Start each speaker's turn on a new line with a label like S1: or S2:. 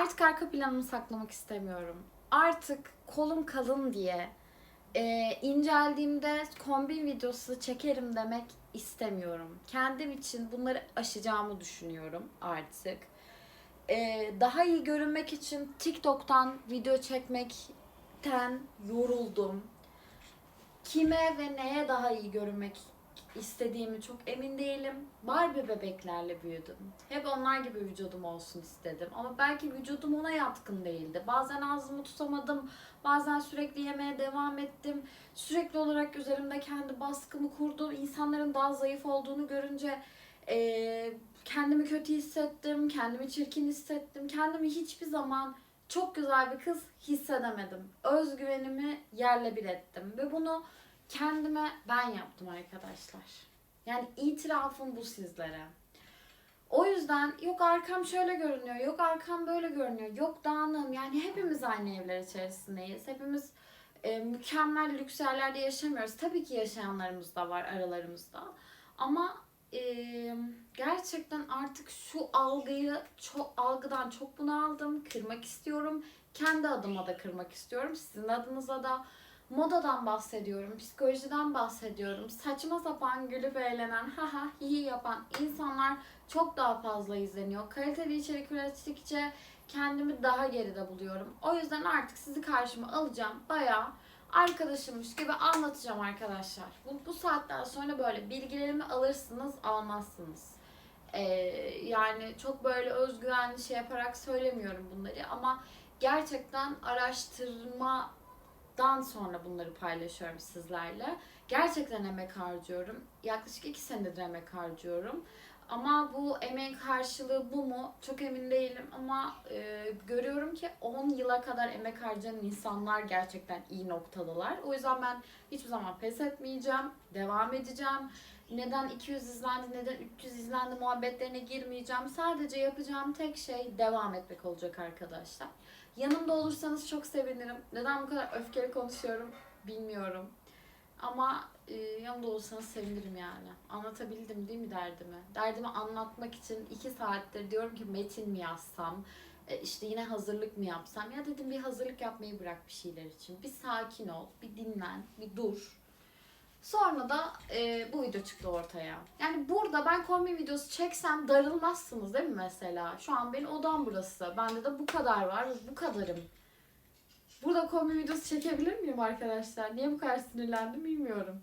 S1: Artık arka planımı saklamak istemiyorum. Artık kolum kalın diye e, inceldiğimde kombin videosu çekerim demek istemiyorum. Kendim için bunları aşacağımı düşünüyorum artık. E, daha iyi görünmek için TikTok'tan video çekmekten yoruldum. Kime ve neye daha iyi görünmek istediğimi çok emin değilim. Barbie bebeklerle büyüdüm. Hep onlar gibi vücudum olsun istedim. Ama belki vücudum ona yatkın değildi. Bazen ağzımı tutamadım. Bazen sürekli yemeye devam ettim. Sürekli olarak üzerimde kendi baskımı kurdum. İnsanların daha zayıf olduğunu görünce eee, kendimi kötü hissettim. Kendimi çirkin hissettim. Kendimi hiçbir zaman çok güzel bir kız hissedemedim. Özgüvenimi yerle bir ettim. Ve bunu kendime ben yaptım arkadaşlar. Yani itirafım bu sizlere. O yüzden yok arkam şöyle görünüyor, yok arkam böyle görünüyor, yok dağınığım. Yani hepimiz aynı evler içerisindeyiz. Hepimiz e, mükemmel lüks yerlerde yaşamıyoruz. Tabii ki yaşayanlarımız da var aralarımızda. Ama e, gerçekten artık şu algıyı, çok, algıdan çok bunaldım. Kırmak istiyorum. Kendi adıma da kırmak istiyorum. Sizin adınıza da modadan bahsediyorum, psikolojiden bahsediyorum. Saçma sapan gülüp eğlenen, haha hihi yapan insanlar çok daha fazla izleniyor. Kaliteli içerik ürettikçe kendimi daha geride buluyorum. O yüzden artık sizi karşıma alacağım. Bayağı arkadaşımmış gibi anlatacağım arkadaşlar. Bu, bu saatten sonra böyle bilgilerimi alırsınız, almazsınız. Ee, yani çok böyle özgüvenli şey yaparak söylemiyorum bunları ama gerçekten araştırma dan sonra bunları paylaşıyorum sizlerle. Gerçekten emek harcıyorum. Yaklaşık iki senedir emek harcıyorum. Ama bu emeğin karşılığı bu mu? Çok emin değilim ama e, görüyorum ki 10 yıla kadar emek harcayan insanlar gerçekten iyi noktadalar. O yüzden ben hiçbir zaman pes etmeyeceğim. Devam edeceğim. Neden 200 izlendi, neden 300 izlendi muhabbetlerine girmeyeceğim. Sadece yapacağım tek şey devam etmek olacak arkadaşlar. Yanımda olursanız çok sevinirim. Neden bu kadar öfkeli konuşuyorum bilmiyorum. Ama e, yanımda olursanız sevinirim yani. Anlatabildim değil mi derdimi? Derdimi anlatmak için iki saattir diyorum ki metin mi yazsam? E, işte yine hazırlık mı yapsam? Ya dedim bir hazırlık yapmayı bırak bir şeyler için. Bir sakin ol, bir dinlen, bir dur. Sonra da e, bu video çıktı ortaya. Yani burada ben kombin videosu çeksem darılmazsınız değil mi mesela? Şu an benim odam burası. Bende de bu kadar var bu kadarım. Burada kombin videosu çekebilir miyim arkadaşlar? Niye bu kadar sinirlendim bilmiyorum.